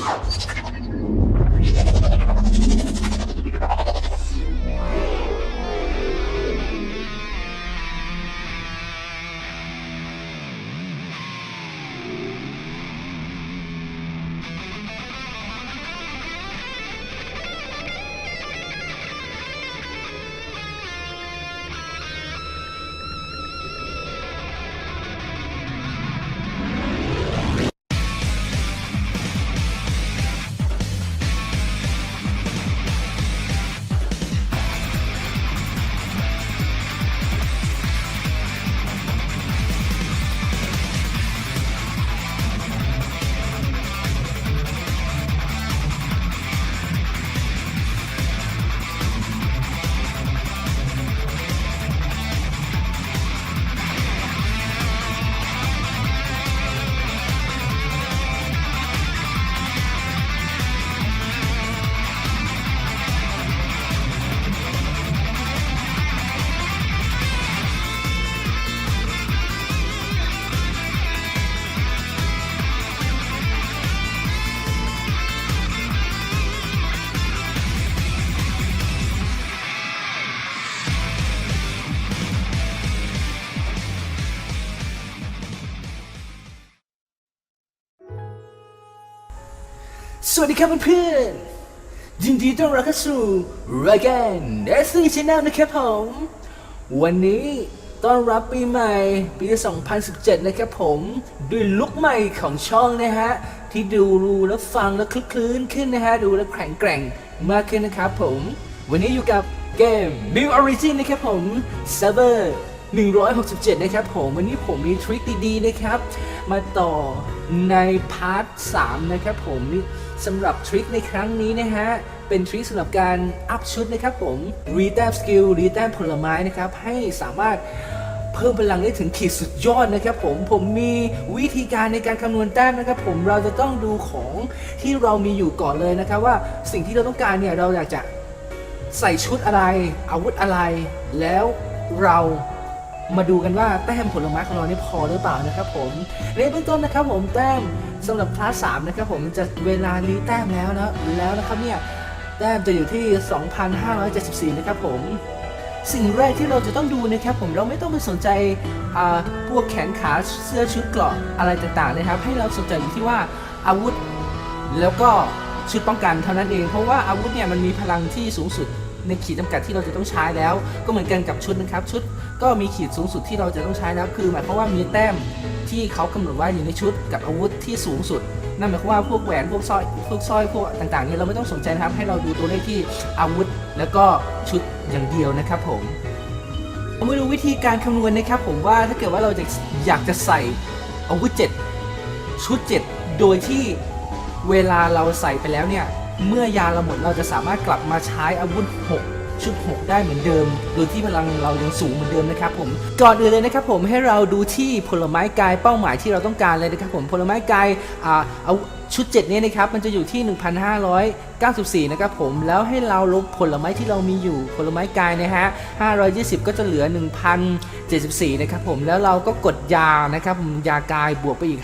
Thank you. วัสดีครับเพื่อนๆยินดีต้อนรับเข้าสู่รายการ s อ Channel นะครับผม วันนี้ต้อนรับปีใหม่ ปี 2017 นะครับผมด้วยลุคใหม่ของช่องนะฮะ ที่ดูรูแล้วฟังแล้วคลึกคลื้นขึ้นนะฮะ ดูแล้วแข็งแกร่งมากขึ้นนะครับผม วันนี้อยู่กับเกม Build Origin นะครับผม Server 167 นะครับผมวันนี้ผมมีทริคดีๆนะครับ มาต่อในพาร์ท 3 นะครับผมนี่สำหรับทริคในครั้งนี้นะฮะ เป็นทริคสำหรับการอัพชุดนะครับผม รีแต้มสกิล รีแต้มผลไม้นะครับ ให้สามารถเพิ่มพลังได้ถึงขีดสุดยอดนะครับผม ผมมีวิธีการในการคำนวณแต้มนะครับผมเราจะต้องดูของที่เรามีอยู่ก่อนเลยนะครับว่าสิ่งที่เราต้องการเนี่ยเราอยากจะใส่ชุดอะไรอาวุธอะไรแล้วเรา มาดูกันว่าแต้มผลไม้ของเรานี่พอหรือเปล่านะครับผมในเบื้องต้นนะครับผมแต้มสำหรับคลาสสามนะครับผมจะเวลารีแต้มแล้วนะแล้วนะครับเนี่ยแต้มจะอยู่ที่ 2,574 นะครับผม สิ่งแรกที่เราจะต้องดูนะครับผมเราไม่ต้องไปสนใจพวกแขนขาเสื้อชุดเกราะอะไรต่างๆนะครับ ให้เราสนใจอยู่ที่ว่าอาวุธแล้วก็ชุดป้องกันเท่านั้นเอง เพราะว่าอาวุธเนี่ยมันมีพลังที่สูงสุด ในขีดจำกัดที่เราจะต้องใช้แล้ว ก็เหมือนกันกับชุดนะครับ ชุดก็มีขีดสูงสุดที่เราจะต้องใช้แล้ว คือหมายความว่ามีแต้มที่เขากำหนดไว้อยู่ในชุดกับอาวุธที่สูงสุดนั่นหมายความว่าพวกแหวนพวกสร้อยพวกสร้อยพวกต่างๆเนี่ยเราไม่ต้องสนใจนะครับ ให้เราดูตัวเลขที่อาวุธ แล้วก็ชุดอย่างเดียวนะครับผมผมมาดูวิธีการคำนวณนะครับ ผมว่าถ้าเกิดว่าเราจะอยากจะใส่อาวุธเจ็ดชุดเจ็ดโดยที่เวลาเราใส่ไปแล้วเนี่ย เมื่อยาเราหมดเราจะสามารถกลับมาใช้อาวุธ 6 ชุด 6 ได้เหมือนเดิม โดยที่พลังเรายังสูงเหมือนเดิมนะครับผม ก่อนอื่นเลยนะครับผมให้เราดูที่ผลไม้กายเป้าหมายที่เราต้องการเลยนะครับผมผลไม้กายอ่าเอาชุด 7 นี้นะครับมันจะอยู่ที่ 1,594 นะครับผมแล้วให้เราลบผลไม้ที่เรามีอยู่ผลไม้กายนะฮะ 520 ก็จะเหลือ 1,074 นะครับผมแล้วเราก็กดยานะครับยากายบวกไปอีก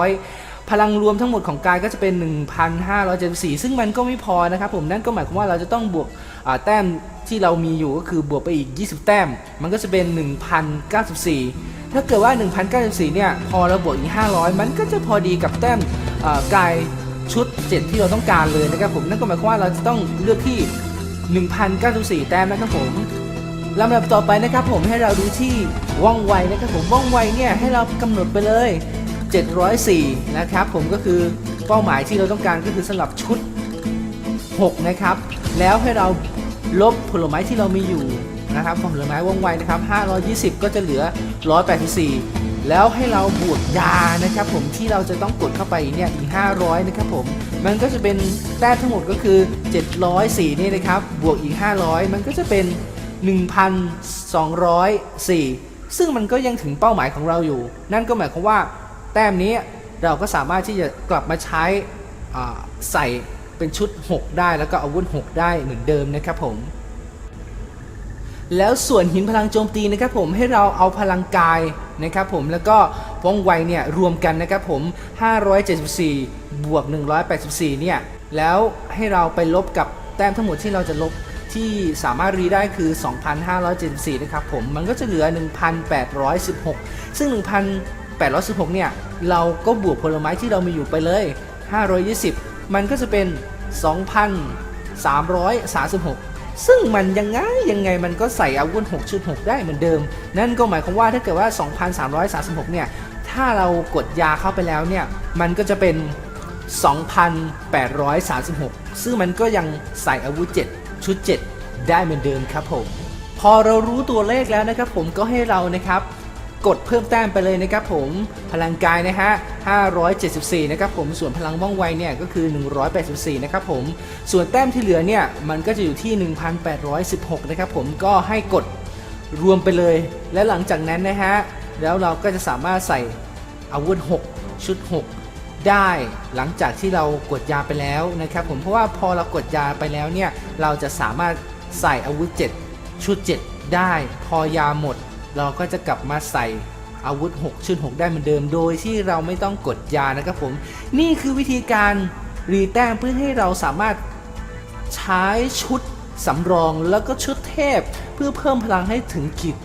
500 พลังรวมทั้งหมดของกายก็จะเป็น 1,574 ซึ่งมันก็ไม่พอนะครับผมนั่นก็หมายความว่าเราจะต้องบวกแต้มที่เรามีอยู่ก็คือบวกไปอีก 20 แต้ม มันก็จะเป็น 1,094 ถ้าเกิดว่า 1,094 เนี่ย พอเราบวกอีก 500 มันก็จะพอดีกับแต้มกายชุด 7 ที่เราต้องการเลยนะครับผมนั่นก็หมายความว่าเราจะต้องเลือกที่ 1,094 แต้มนะครับผมลำดับต่อไปนะครับผมให้เราดูที่ว่องไวนะครับผมว่องไวเนี่ยให้เรากำหนดไปเลย 704 นะครับ ผมก็คือเป้าหมายที่เราต้องการก็คือสำหรับชุด 6 นะครับ แล้วให้เราลบผลไม้ที่เรามีอยู่นะครับผลไม้ว่องไวนะครับ 520 ก็จะเหลือ 184 แล้วให้เราบวกยานะครับ ผมที่เราจะต้องกดเข้าไปเนี่ยอีก 500 นะครับผม มันก็จะเป็นแต้มทั้งหมดก็คือ 704 นี่นะครับ บวกอีก 500 มันก็จะเป็น 1,204 ซึ่งมันก็ยังถึงเป้าหมายของเราอยู่ นั่นก็หมายความว่า แต้มนี้เราก็สามารถที่จะกลับมาใช้ใส่เป็นชุด 6 ได้แล้วก็อาวุธ 6 ได้เหมือนเดิมนะครับผม แล้วส่วนหินพลังโจมตีนะครับผมให้เราเอาพลังกายนะครับผมแล้วก็ว่องไวเนี่ยรวมกันนะครับผม 574 บวก 184 เนี่ยแล้วให้เราไปลบกับแต้มทั้งหมดที่เราจะลบที่สามารถรีได้คือ 2,574 นะครับผม มันก็จะเหลือ 1,816 ซึ่ง 816 เนี่ย เราก็บวกผลไม้ที่เรามีอยู่ไปเลย 520 มันก็จะเป็น 2,336 ซึ่งมันยังไงยังไงมันก็ใส่อาวุธ 6.6 ได้เหมือนเดิม นั่นก็หมายความว่าถ้าเกิดว่า 2,336 เนี่ย ถ้าเรากดยาเข้าไปแล้วเนี่ย มันก็จะเป็น 2,836 ซึ่งมันก็ยังใส่อาวุธ 7 ชุด 7 ได้เหมือนเดิมครับผม พอเรารู้ตัวเลขแล้วนะครับผมก็ให้เรานะครับ กดเพิ่มแต้มไปเลยนะครับผมพลังกายนะฮะ 574 นะครับผมส่วนพลังว่องไวเนี่ยก็คือ 184 นะครับผมส่วนแต้มที่เหลือเนี่ยมันก็จะอยู่ที่ 1,816 นะครับผมก็ให้กดรวมไปเลย และหลังจากนั้นนะฮะ แล้วเราก็จะสามารถใส่อาวุธ 6 ชุด 6 ได้หลังจากที่เรากดยาไปแล้วนะครับผมเพราะว่าพอเรากดยาไปแล้วเนี่ยเราจะสามารถใส่อาวุธ 7 ชุด 7 ได้ พอยาหมด เราก็จะกลับมาใส่อาวุธ 6 ชุด 6 ได้เหมือนเดิม โดยที่เราไม่ต้องกดยานะครับผม นี่คือวิธีการรีแต้มเพื่อให้เราสามารถใช้ชุดสำรองแล้วก็ชุดเทพ เพื่อเพิ่มพลังให้ถึงขีด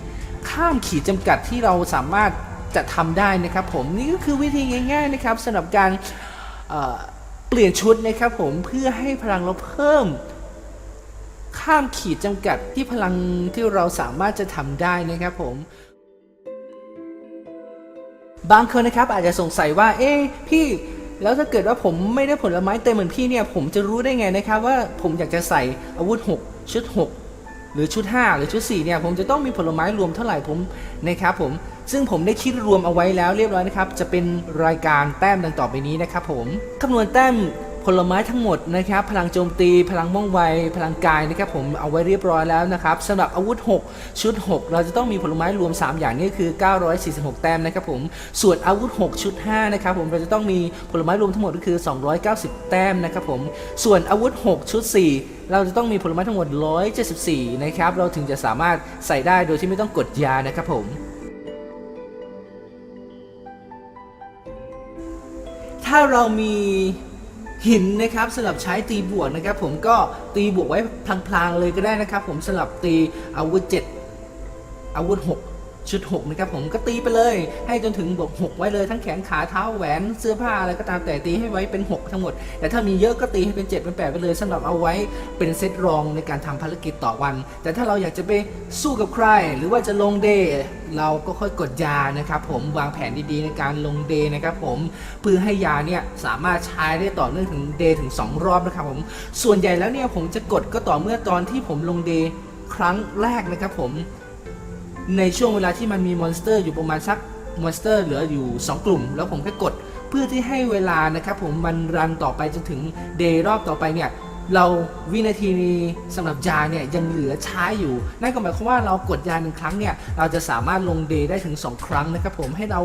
ข้ามขีดจำกัดที่เราสามารถจะทำได้นะครับผมนี่ก็คือวิธีง่าย ๆนะครับสำหรับการเเปลี่ยนชุดนะครับผมเพื่อให้พลังเราเพิ่ม ข้ามขีดจำกัดที่พลังที่เราสามารถจะทำได้นะครับผม บางคนนะครับอาจจะสงสัยว่า เอ๊ะพี่แล้วถ้าเกิดว่าผมไม่ได้ผลไม้เต็มเหมือนพี่เนี่ย ผมจะรู้ได้ไงนะครับว่าผมอยากจะใส่อาวุธ 6 ชุด 6 หรือชุด 5 หรือชุด 4 เนี่ย ผมจะต้องมีผลไม้รวมเท่าไหร่ผมนะครับผมซึ่งผมได้คิดรวมเอาไว้แล้วเรียบร้อยนะครับ จะเป็นรายการแต้มดังต่อไปนี้นะครับผมคำนวณแต้ม ผลไม้ทั้งหมดนะครับ พลังโจมตี พลังว่องไว พลังกายนะครับผมเอาไว้เรียบร้อยแล้วนะครับสำหรับอาวุธ 6 ชุด 6 เราจะต้องมีผลไม้รวม 3 อย่างนี่คือ 946 แต้มนะครับผมส่วนอาวุธ 6 ชุด 5 นะครับผมเราจะต้องมีผลไม้รวมทั้งหมดก็คือ 290 แต้มนะครับผมส่วนอาวุธ 6 ชุด 4เราจะต้องมีผลไม้ทั้งหมด 174 นะครับ เราถึงจะสามารถใส่ได้โดยที่ไม่ต้องกดยานะครับผม ถ้าเรามี หินนะครับสำหรับใช้ตีบวกนะครับ ผมก็ตีบวกไว้พลางๆเลยก็ได้นะครับ ผมสำหรับตีอาวุธ 7 อาวุธ 6 ชุด6นะครับผมก็ตีไปเลย ให้จนถึงบวก6ไว้เลยทั้งแขนขาเท้าแหวนเสื้อผ้าอะไรก็ตามแต่ตีให้ไว้เป็น 6 ทั้งหมด แต่ถ้ามีเยอะก็ตีให้เป็น 7 เป็น 8 ไปเลยสำหรับเอาไว้เป็นเซตรองในการทำภารกิจต่อวัน แต่ถ้าเราอยากจะไปสู้กับใคร หรือว่าจะลงเดย์เราก็ค่อยกดยานะครับผมวางแผนดีๆในการลงเดย์นะครับผมเพื่อให้ยาเนี่ยสามารถใช้ได้ต่อเนื่องถึงเดย์ถึง 2 รอบนะครับผมส่วนใหญ่แล้วเนี่ยผมจะกดก็ต่อเมื่อตอนที่ผมลงเดย์ครั้งแรกนะครับผม ในช่วงเวลาที่มันมีมอนสเตอร์อยู่ประมาณสักมอนสเตอร์เหลืออยู่ 2 กลุ่ม แล้วผมแค่กดเพื่อที่ให้เวลานะครับผมมันรันต่อไปจนถึงเดย์รอบต่อไปเนี่ยเราวินาทีนี้สำหรับยาเนี่ยยังเหลือใช้อยู่ นั่นก็หมายความว่าเรากดยาหนึ่งครั้งเนี่ยเราจะสามารถลงเดย์ได้ถึง 2 ครั้งนะครับผมให้เรา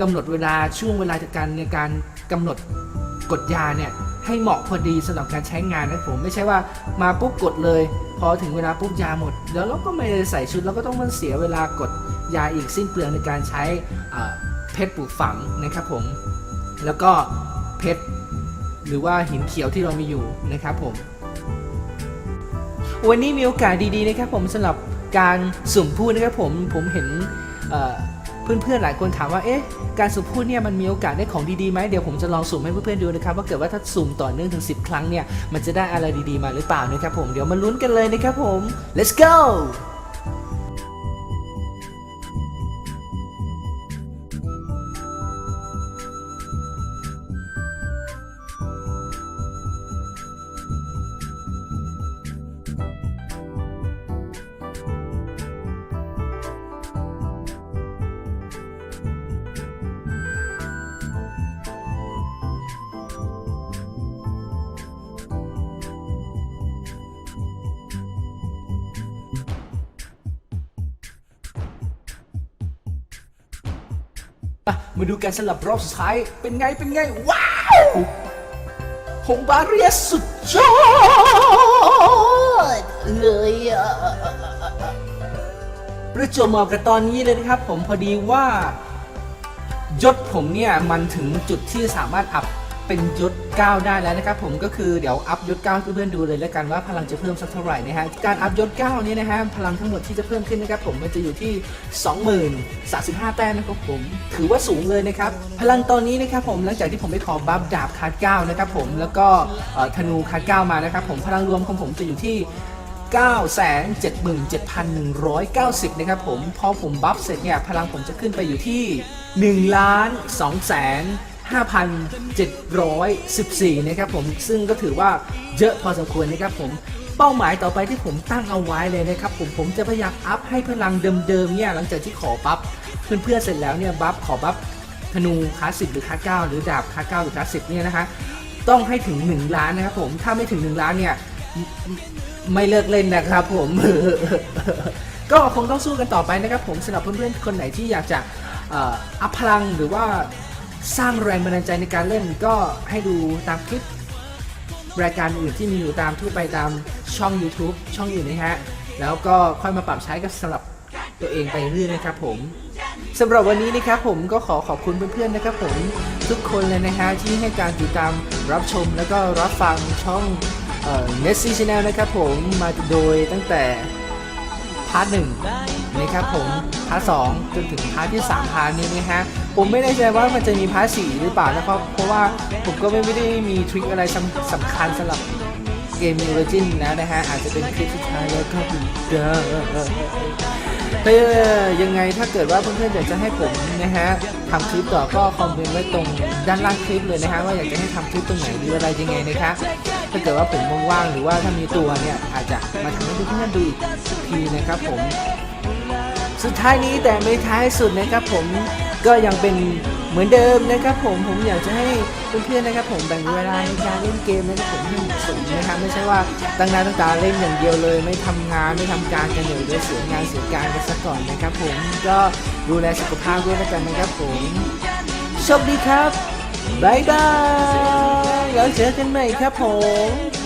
กำหนดเวลาช่วงเวลาจากการในการกำหนดกดยาเนี่ย ให้เหมาะพอดีสำหรับการใช้งานนะผมไม่ใช่ว่ามาปุ๊บกดเลย พอถึงเวลาปุ๊บยาหมด แล้วเราก็ไม่ได้ใส่ชุดเราก็ต้องมันเสียเวลากดยาอีกสิ้นเปลืองในการใช้เพชรปลูกฝังนะครับผม แล้วก็เพชรหรือว่าหินเขียวที่เรามีอยู่นะครับผม วันนี้มีโอกาสดีๆนะครับผมสำหรับการสุ่มพูดนะครับผมผมเห็น เพื่อนๆหลายคนถามว่าเอ๊ะการสุ่มพูดเนี่ยมันมีโอกาสได้ของดีๆไหมเดี๋ยวผมจะลองสุ่มให้เพื่อนๆดูนะครับว่าเกิดว่าถ้าสุ่มต่อเนื่องถึง 10 ครั้งเนี่ยมันจะได้อะไรดีๆมาหรือเปล่านะครับผมเดี๋ยวมาลุ้นกันเลยนะครับผม let's go มาดูกันสลับรอบสุดท้าย เป็นไงเป็นไง ว้าวหงบาเรียสุดยอดเลยอะประจวบเหมาะกับตอนนี้เลยนะครับ ผมพอดีว่ายศผมเนี่ยมันถึงจุดที่สามารถอัพ เป็นยศ9ได้แล้วนะครับผมก็คือเดี๋ยวอัพยศ9ให้เพื่อนๆดูเลยแล้วกันว่าพลังจะเพิ่มสักเท่าไหร่นะฮะการอัพยศ9นี้นะฮะพลังทั้งหมดที่จะเพิ่มขึ้นนะครับผมมันจะอยู่ที่ 20,035 แต้มนะครับผมถือว่าสูงเลยนะครับพลังตอนนี้นะครับผมหลังจากที่ผมไปขอบัฟดาบคาร์ด9นะครับผมแล้วก็ธนูคาร์ด9มานะครับผมพลังรวมของผมจะอยู่ที่977,190 นะครับผม พอผมบัฟเสร็จเนี่ย พลังผมจะขึ้นไปอยู่ที่1ล้าน2แสน 5,714 นะครับผมซึ่งก็ถือว่าเยอะพอสมควรนะครับผมเป้าหมายต่อไปที่ผมตั้งเอาไว้เลยนะครับผมผมจะพยายามอัพให้พลังเดิมๆเนี่ยหลังจากที่ขอบัฟเพื่อนๆเสร็จแล้วเนี่ยบัฟขอบัฟธนูคลาสสิกหรือคลาสเก้าหรือดาบคลาสเก้าหรือคลาสสิกเนี่ยนะฮะต้องให้ถึง 1 ล้านนะครับผมถ้าไม่ถึง 1 ล้านเนี่ยไม่เลิกเล่นนะครับผมก็คงต้องสู้กันต่อไปนะครับผมสำหรับเพื่อนๆคนไหนที่อยากจะอัพพลังหรือว่า สร้างแรงบันดาลใจในการเล่นก็ให้ดูตามคลิปรายการอื่นที่มีอยู่ตามทั่วไปตามช่อง YouTube ช่องอื่นนะฮะ แล้วก็ค่อยมาปรับใช้กับสำหรับตัวเองไปเรื่อยนะครับผมสำหรับวันนี้นะครับผมก็ขอขอบคุณเพื่อนๆนะครับผมทุกคนเลยนะฮะที่ให้การติดตามรับชมแล้วก็รับฟังช่องเอ่อ Nessie Channel นะครับผมมาโดยตั้งแต่ พาร์ทหนึ่งนะครับผมพาร์ทสองจนถึงพาร์ทที่ 3 พาร์ทนี้นะฮะผมไม่แน่ใจว่ามันจะมีพาร์ทสี่หรือเปล่านะครับเพราะว่าผมก็ไม่ได้มีทริคอะไรสำสำคัญสำหรับเกม New Origin แล้วนะฮะอาจจะเป็นคลิปสุดท้ายแล้วก็เป็นเด้อ เออยังไงถ้าเกิดว่าเพื่อนๆอยากจะให้ผมนะฮะทำคลิปต่อก็คอมเมนต์ไว้ตรงด้านล่างคลิปเลยนะฮะว่าอยากจะให้ทำคลิปตรงไหนหรืออะไรยังไงนะคะถ้าเกิดว่าผมว่างๆหรือว่าถ้ามีตัวเนี่ยอาจจะมาทำให้เพื่อนๆดูอีกทีนะครับผม สุดท้ายนี้แต่ไม่ท้ายสุดนะครับผมก็ยังเป็น เหมือนเดิมนะครับผมผมอยากจะให้เพื่อนๆนะครับ ผมแบ่งเวลาในการเล่นเกมนะครับผมให้เหมาะสมนะครับไม่ใช่ว่าตั้งนาตั้งตาเล่นอย่างเดียวเลย ไม่ทำงานไม่ทำการกันอยู่โดยเสียงานเสียการกันซะก่อนนะครับ ผมก็ดูแลสุขภาพด้วยแล้วกันนะครับผมโชคดีครับบายบายแล้วเจอกันใหม่ครับผม